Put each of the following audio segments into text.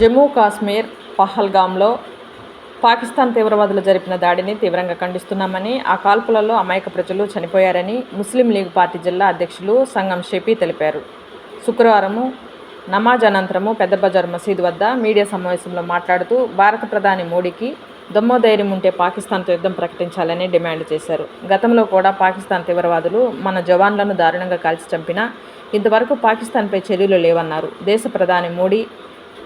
జమ్మూ కాశ్మీర్ పహల్గాంలో పాకిస్తాన్ తీవ్రవాదులు జరిపిన దాడిని తీవ్రంగా ఖండిస్తున్నామని ఆ కాల్పులలో అమాయక ప్రజలు చనిపోయారని ముస్లిం లీగ్ పార్టీ జిల్లా అధ్యక్షులు సంగం షెపి తెలిపారు. శుక్రవారము నమాజ్ అనంతరము పెద్ద బజార్ మసీదు వద్ద మీడియా సమావేశంలో మాట్లాడుతూ భారత ప్రధాని మోడీకి దమ్మోధైర్యం ఉంటే పాకిస్తాన్తో యుద్ధం ప్రకటించాలని డిమాండ్ చేశారు. గతంలో కూడా పాకిస్తాన్ తీవ్రవాదులు మన జవాన్లను దారుణంగా కాల్చి చంపినా ఇంతవరకు పాకిస్తాన్పై చర్యలు లేవన్నారు. దేశ ప్రధాని మోడీ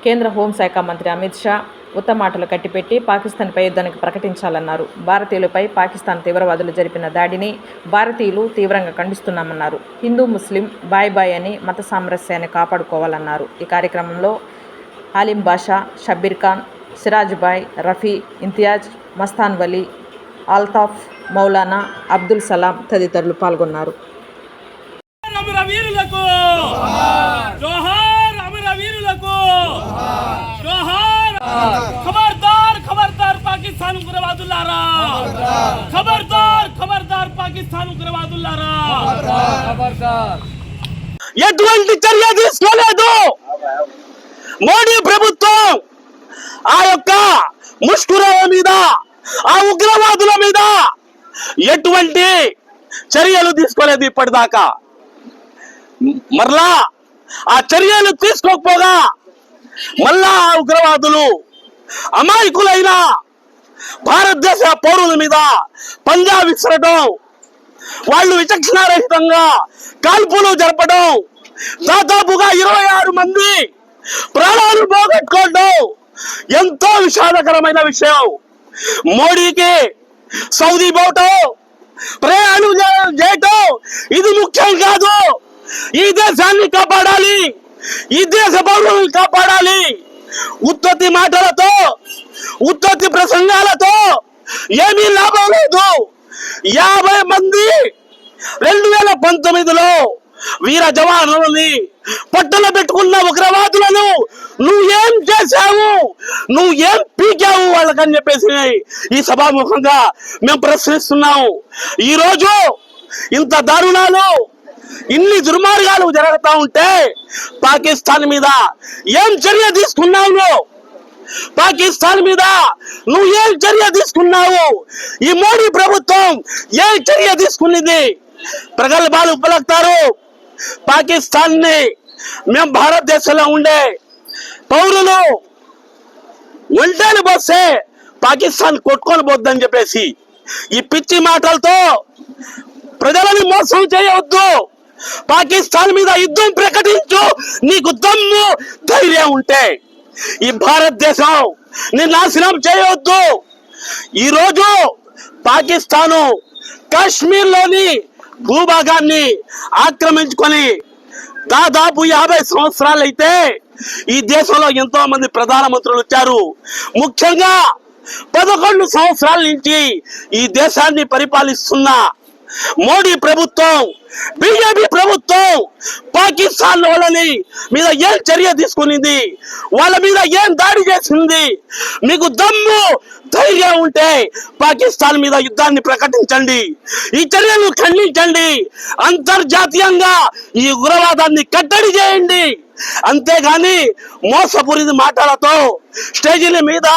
కేంద్ర హోంశాఖ మంత్రి అమిత్ షా ఉత్తమాటలు కట్టిపెట్టి పాకిస్తాన్పై యుద్ధానికి ప్రకటించాలన్నారు. భారతీయులపై పాకిస్తాన్ తీవ్రవాదులు జరిపిన దాడిని భారతీయులు తీవ్రంగా ఖండిస్తున్నామన్నారు. హిందూ ముస్లిం బాయ్ బాయ్ అని మత సామరస్యాన్ని కాపాడుకోవాలన్నారు. ఈ కార్యక్రమంలో ఆలిం బాషా షబ్బీర్ ఖాన్ సిరాజ్ బాయ్ రఫీ ఇంతియాజ్ మస్తాన్ వలీ ఆల్తాఫ్ మౌలానా అబ్దుల్ సలాం తదితరులు పాల్గొన్నారు. ఖబర్దార్ ఖబర్దార్ పాకిస్తాన్ ఉగ్రవాదులారా ఖబర్దార్ ఖబర్దార్ పాకిస్తాన్ ఉగ్రవాదులారా. ఎటువంటి చర్య తీసుకోలేదు. మోడీ ప్రభుత్వం ముష్కురాల మీద ఆ ఉగ్రవాదుల మీద ఎటువంటి చర్యలు తీసుకోలేదు ఇప్పటిదాకా. మరలా ఆ చర్యలు తీసుకోకపోగా మళ్ళా ఆ ఉగ్రవాదులు అమాయకులైన భారతదేశ పౌరుల మీద పంజా విసరడం వాళ్ళు విచక్షణారహితంగా కాల్పులు జరపడం దాదాపుగా ఇరవై ఆరు మంది ప్రాణాలు పోగొట్టుకోవడం ఎంతో విషాదకరమైన విషయం. మోడీకి సౌదీ పోవటం ప్రయాణం చేయటం ఇది ముఖ్యం కాదు. ఈ దేశాన్ని కాపాడాలి. ఈ దేశ పౌరులను కాపాడాలి. ఉత్పత్తి మాటలతో ఉత్పత్తి ప్రసంగాలతో ఏమీ లాభం లేదు. యాభై మంది రెండు వేల పంతొమ్మిదిలో వీర జవానులని పట్టణ పెట్టుకున్న ఉగ్రవాదులను నువ్వేం చేశావు? నువ్వు ఏం పీకావు వాళ్ళకని చెప్పేసి ఈ సభాముఖంగా మేము ప్రశ్నిస్తున్నాము. ఈ రోజు ఇంత దారుణాలు ఇన్ని దుర్మార్గాలు జరుగుతూ ఉంటే పాకిస్తాన్ మీద ఏం చర్య తీసుకున్నావు నువ్వు పాకిస్తాన్ మీద నువ్వు ఏం చర్య తీసుకున్నావు? ఈ మోడీ ప్రభుత్వం ఏం చర్య తీసుకున్నది ప్రగల్భాలు ఉపలక్తారు పాకిస్తాన్ని మేము భారతదేశంలో ఉండే పౌరులు ఒంటేలు పోస్తే పాకిస్తాన్ కొట్టుకొని పోద్దని చెప్పేసి ఈ పిచ్చి మాటలతో ప్రజలని మోసం చేయవద్దు. పాకిస్తాన్ మీద యుద్ధం ప్రకటించు. నీకు దమ్ము ధైర్యం ఉంటే ఈ భారతదేశం నేను నాశనం చేయవద్దు. ఈరోజు పాకిస్తాను కాశ్మీర్లోని భూభాగాన్ని ఆక్రమించుకొని దాదాపు యాభై సంవత్సరాలు అయితే ఈ దేశంలో ఎంతో మంది ప్రధానమంత్రులు వచ్చారు. ముఖ్యంగా పదకొండు సంవత్సరాల నుంచి ఈ దేశాన్ని పరిపాలిస్తున్న మోడీ ప్రభుత్వం బీజేపీ ప్రభుత్వం పాకిస్తాన్ వాళ్ళని మీద ఏం చర్య తీసుకునింది? వాళ్ళ మీద ఏం దాడి చేసింది? మీకు దమ్ము ధైర్యం ఉంటే పాకిస్తాన్ మీద యుద్ధాన్ని ప్రకటించండి. ఈ చర్యలు ఖండించండి. అంతర్జాతీయంగా ఈ ఉగ్రవాదాన్ని కట్టడి చేయండి. అంతేగాని మోసపురిది మాటలతో స్టేజీల మీద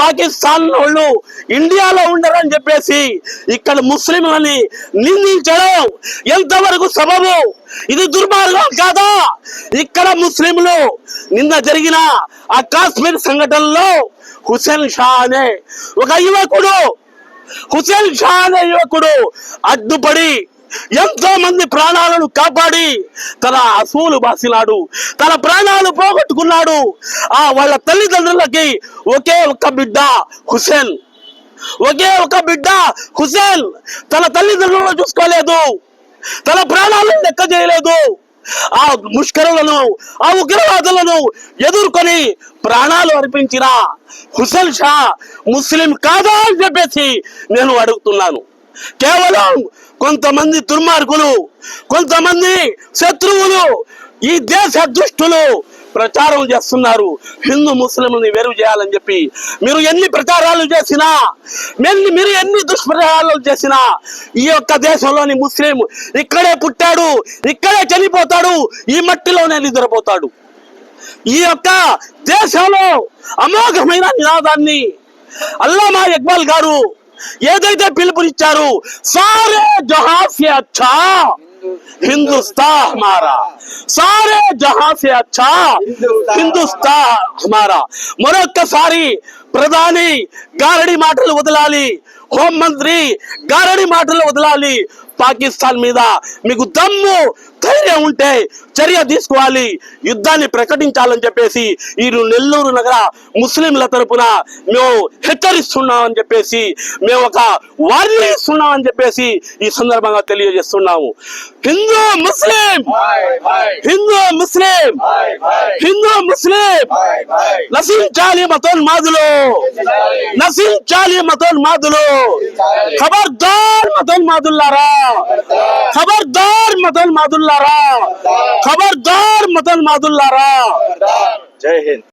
పాకిస్తాన్ వాళ్ళు ఇండియాలో ఉండరని చెప్పేసి ఇక్కడ ముస్లింలని నిందించడం ఎంతవరకు సబబు. ఇది దుర్మార్గం కాదా? ఇక్కడ ముస్లింలు నిన్న జరిగిన ఆ కాశ్మీర్ సంఘటనలో హుసేన్ షా అనే ఒక యువకుడు హుసేన్ షా అనే యువకుడు అడ్డుపడి ఎంతో మంది ప్రాణాలను కాపాడి తన అసూలు బాసినాడు. తన ప్రాణాలు పోగొట్టుకున్నాడు. ఆ వాళ్ళ తల్లిదండ్రులకి ఒకే ఒక్క బిడ్డ హుసేన్. ఒకే ఒక బిడ్డ హుసేన్. తన తల్లిదండ్రులను చూసుకోలేదు. తన ప్రాణాలను లెక్క చేయలేదు. ఆ ముష్కరులను ఆ ఉగ్రవాదులను ఎదుర్కొని ప్రాణాలు అర్పించిన హుసేన్ షా ముస్లిం కాదా అని చెప్పేసి నేను అడుగుతున్నాను. కేవలం కొంతమంది దుర్మార్గులు కొంతమంది శత్రువులు ఈ దేశ దుష్టులు ప్రచారం చేస్తున్నారు. హిందూ ముస్లింని వేరు చేయాలని చెప్పి. మీరు ఎన్ని ప్రచారాలు చేసినా ఎన్ని మీరు ఎన్ని దుష్ప్రచారాలు చేసినా ఈ యొక్క దేశంలోని ముస్లిం ఇక్కడే పుట్టాడు ఇక్కడే చనిపోతాడు ఈ మట్టిలోనే నిద్రపోతాడు. ఈ యొక్క దేశంలో అమోఘమైన నినాదాన్ని అల్లామా ఇక్బాల్ గారు ఏదైతే పిలుపునిచ్చారు సారే జహా అచ్చా హిందుస్తా హమారా సారే జహా సే అచ్చా హిందుస్తా హమారా మరొక్కసారి ప్రధాని గారడి మాటలు వదలాలి హోంమంత్రి గారడి మాటలు వదలాలి పాకిస్తాన్ మీద మీకు దమ్ము ధైర్యం ఉంటే చర్య తీసుకోవాలి. యుద్ధాన్ని ప్రకటించాలని చెప్పేసి ఈ నెల్లూరు నగర ముస్లింల తరపున మేము హెచ్చరిస్తున్నాం అని చెప్పేసి మేము ఒక వార్నింగ్ ఇస్తున్నామని చెప్పేసి ఈ సందర్భంగా తెలియజేస్తున్నాము. హిందూ ముస్లిం హిందూ ముస్లిం హిందూ ముస్లిం నశించాలి మతోన్మాదులు నశించాలి మతోన్మాదులు ఖబర్దార్ మతోన్మాదుల్లారా ఖబర్దార్ మతోన్మాదుల్లారా. ఖబర్దార్ మతోన్మాదుల్లారా జై హింద్